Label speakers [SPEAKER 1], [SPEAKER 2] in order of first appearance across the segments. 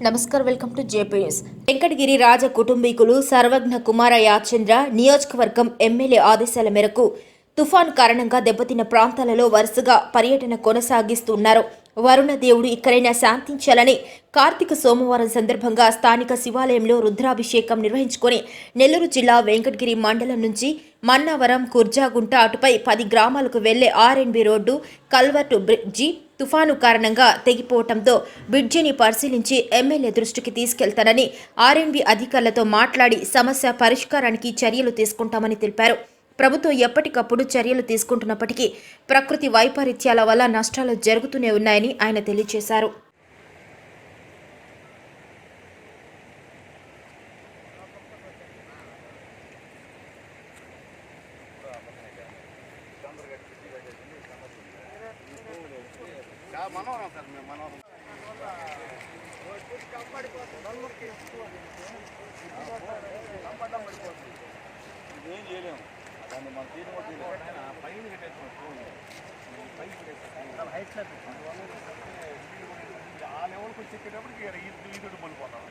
[SPEAKER 1] నమస్కారం welcome to JPS Venkatagiri Raja కుటుంబీకులు సర్వజ్ఞ కుమార యాచంద్ర నియోజకవర్గం ఎమ్మెల్యే ఆదేశాల మేరకు తుఫాన్ కారణంగా దెబ్బతిన్న ప్రాంతాలలో వరుసగా పర్యటన కొనసాగిస్తున్నారు. వరుణ దేవుడు ఇక్కడైనా శాంతించాలని కార్తీక సోమవారం సందర్భంగా స్థానిక శివాలయంలో రుద్రాభిషేకం నిర్వహించుకొని నెల్లూరు జిల్లా వెంకటగిరి మండలం నుంచి మన్నవరం కుర్జాగుంట అటుపై పది గ్రామాలకు వెళ్ళే ఆర్ఎన్బి రోడ్డు కల్వర్టు బ్రిడ్జి తుఫాను కారణంగా తెగిపోవటంతో బ్రిడ్జిని పరిశీలించి ఎమ్మెల్యే దృష్టికి తీసుకెళ్తానని ఆర్ఎన్బి అధికారులతో మాట్లాడి సమస్య పరిష్కారానికి చర్యలు తీసుకుంటామని తెలిపారు. ప్రభుత్వం ఎప్పటికప్పుడు చర్యలు తీసుకుంటున్నప్పటికీ ప్రకృతి వైపరీత్యాల వల్ల నష్టాలు జరుగుతూనే ఉన్నాయని ఆయన తెలియజేశారు.
[SPEAKER 2] మనోరం సార్ మేము మనోరం ఇదేం చేయలేము దాన్ని మనం తీయడం కూడా తీయలేము పైన ఆ లెవెల్కి వచ్చి ఎక్కేటప్పటికి ఈదుడు పడిపోతాం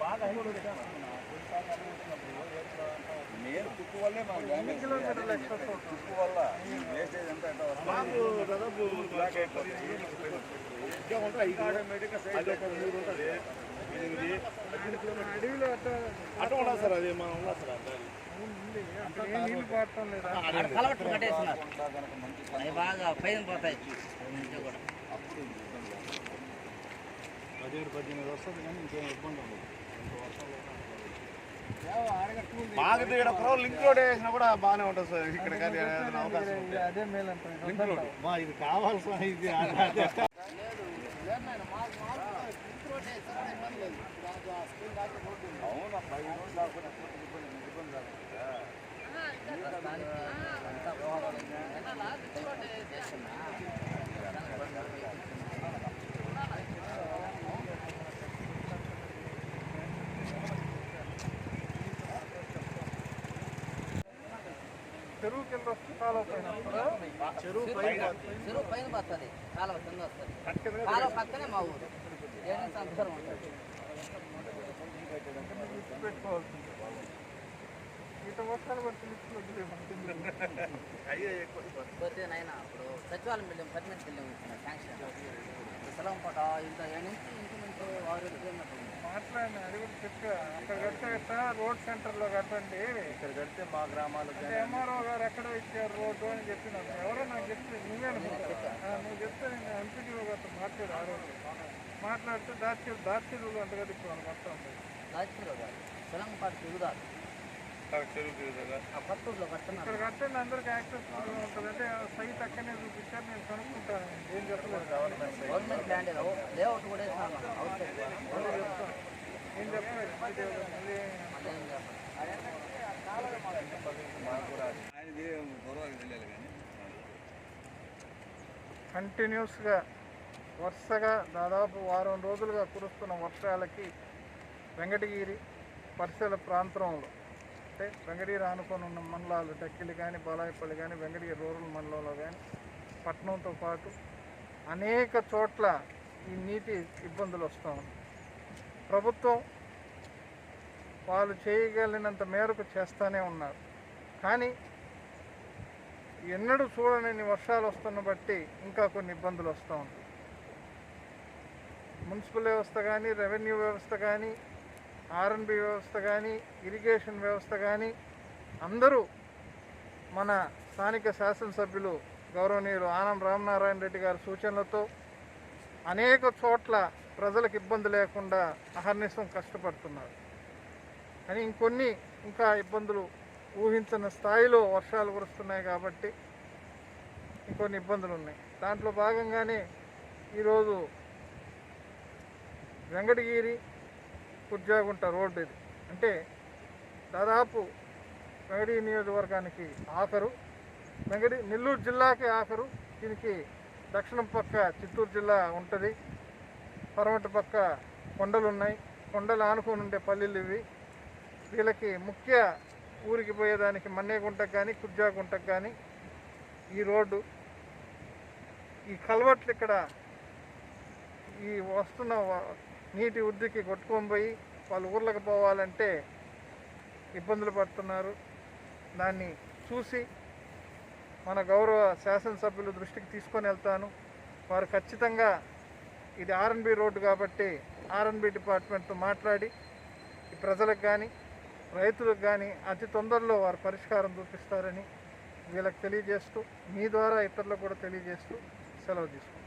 [SPEAKER 2] బాగా నేను తుక్కు వల్లే మనం డ్యామేజ్ తుక్కు వల్ల వేస్టేజ్ అంతా ఎట్లా మాకు దాదాపు అటు ఉండదు సార్ అది మనం ఉండదు సార్
[SPEAKER 3] కలవట్లు కట్టేస్తున్నారు. అవి బాగా పైన పోతాయి. కూడా
[SPEAKER 2] పదిహేడు పద్దెనిమిది వస్తుంది కానీ ఇంకేం ఇబ్బంది ఉండదు. బాగా ఇక్కడ ఒక లింక్ రోడ్ వేసినా కూడా బాగానే ఉంటుంది సార్. ఇక్కడ కానీ అవకాశం ఉంటే. లింక్ రోడ్ మా ఇది కావాల్సిన ఇది అవును?
[SPEAKER 4] చెరువు కింద వస్తే కాలువ పైన వస్తుందా?
[SPEAKER 2] చెరువు పైన
[SPEAKER 3] చెరువు పైన పడుతుంది కాలువ కింద వస్తుంది. కాలువ పక్కనే మా ఊరు. దూరం ఉంటుంది
[SPEAKER 4] పెట్టుకోవాల్సింది.
[SPEAKER 2] అయ్యే.
[SPEAKER 3] పోతే నాయన ఇప్పుడు సచివాలయం బిల్డింగ్ పర్మిట్ బిల్డింగ్ ఇచ్చిన శాంక్షన్ స్థలం పూట ఇంత నుంచి ఇంచుమించు ఆరు ఉంది.
[SPEAKER 4] మాట్లాడిన అడుగులు చెప్పా. అక్కడ కడితే కట్ట రోడ్ సెంటర్లో కట్టండి.
[SPEAKER 2] ఇక్కడ కడితే మా గ్రామాలకు
[SPEAKER 4] అంటే ఎంఆర్ఓ గారు ఎక్కడ ఇచ్చారు రోడ్డు అని చెప్పినారు. ఎవరో నాకు చెప్తే నువ్వే నువ్వు చెప్తే నేను ఎంపీడీఓ గారితో మాట్లాడు ఆ రోజు. మాట్లాడితే దాచి దాచిరులు అంట కదా ఇప్పుడు మొత్తం
[SPEAKER 3] రాజకీయ గారు తెలంగాణ తిరుగుదారు పత్తూరులో
[SPEAKER 4] కట్టండి అందరికి యాక్సెస్ ఉంటుంది. అంటే సైట్ అక్కడనే చూపించారు నేను కనుక్కుంటాను. ఏం చెప్పలేదు.
[SPEAKER 3] గవర్నమెంట్ ల్యాండ్ లేఅవుట్ కూడా
[SPEAKER 4] ఏం చెప్పలేదు. కంటిన్యూస్గా వరుసగా దాదాపు వారం రోజులుగా కురుస్తున్న వర్షాలకి వెంకటగిరి పరిసర ప్రాంతంలో ఉంటాయి వెంకటగిరి ఆనుకొని ఉన్న మండలాలు టక్కిలు కానీ బాలాయపల్లి కానీ వెంకటగిరి రూరల్ మండలంలో కానీ పట్టణంతో పాటు అనేక చోట్ల ఈ నీటి ఇబ్బందులు వస్తూ ఉన్నాయి. ప్రభుత్వం వాళ్ళు చేయగలిగినంత మేరకు చేస్తూనే ఉన్నారు. కానీ ఎన్నడూ చూడలేని వర్షాలు వస్తున్న బట్టి ఇంకా కొన్ని ఇబ్బందులు వస్తూ ఉంటాయి మున్సిపల్ వ్యవస్థ కానీ రెవెన్యూ వ్యవస్థ కానీ ఆర్ఎన్బి వ్యవస్థ కానీ ఇరిగేషన్ వ్యవస్థ కానీ అందరూ మన స్థానిక శాసనసభ్యులు గౌరవనీయులు ఆనం రామనారాయణ రెడ్డి గారి సూచనలతో అనేక చోట్ల ప్రజలకు ఇబ్బంది లేకుండా అహర్నిశం కష్టపడుతున్నారు. కానీ ఇంకొన్ని ఇంకా ఇబ్బందులు ఊహించిన స్థాయిలో వర్షాలు కురుస్తున్నాయి కాబట్టి ఇంకొన్ని ఇబ్బందులు ఉన్నాయి. దాంట్లో భాగంగానే ఈరోజు వెంకటగిరి కుర్జాగుంట రోడ్డు ఇది. అంటే దాదాపు మెగడి నియోజకవర్గానికి ఆఖరు మెగడి నెల్లూరు జిల్లాకి ఆఖరు దీనికి దక్షిణం పక్క చిత్తూరు జిల్లా ఉంటుంది. పరమటి పక్క కొండలు ఉన్నాయి. కొండలు ఆనుకొని ఉండే పల్లెలు ఇవి. వీళ్ళకి ముఖ్య ఊరికి పోయేదానికి మన్నేగుంటకు కానీ కుర్జాగుంటకు కానీ ఈ రోడ్డు ఈ కల్వర్ట్లు ఇక్కడ ఈ వస్తున్న నీటి వృద్ధికి కొట్టుకొని పోయి వాళ్ళు ఊర్లకు పోవాలంటే ఇబ్బందులు పడుతున్నారు. దాన్ని చూసి మన గౌరవ శాసనసభ్యుల దృష్టికి తీసుకొని వెళ్తాను. వారు ఖచ్చితంగా ఇది ఆర్ఎన్బి రోడ్డు కాబట్టి ఆర్ఎన్బి డిపార్ట్మెంట్తో మాట్లాడి ప్రజలకు కానీ రైతులకు కానీ అతి తొందరలో వారు పరిష్కారం చూపిస్తారని వీళ్ళకి తెలియజేస్తూ మీ ద్వారా ఇతరులకు కూడా తెలియజేస్తూ సెలవు తీసుకుంటాను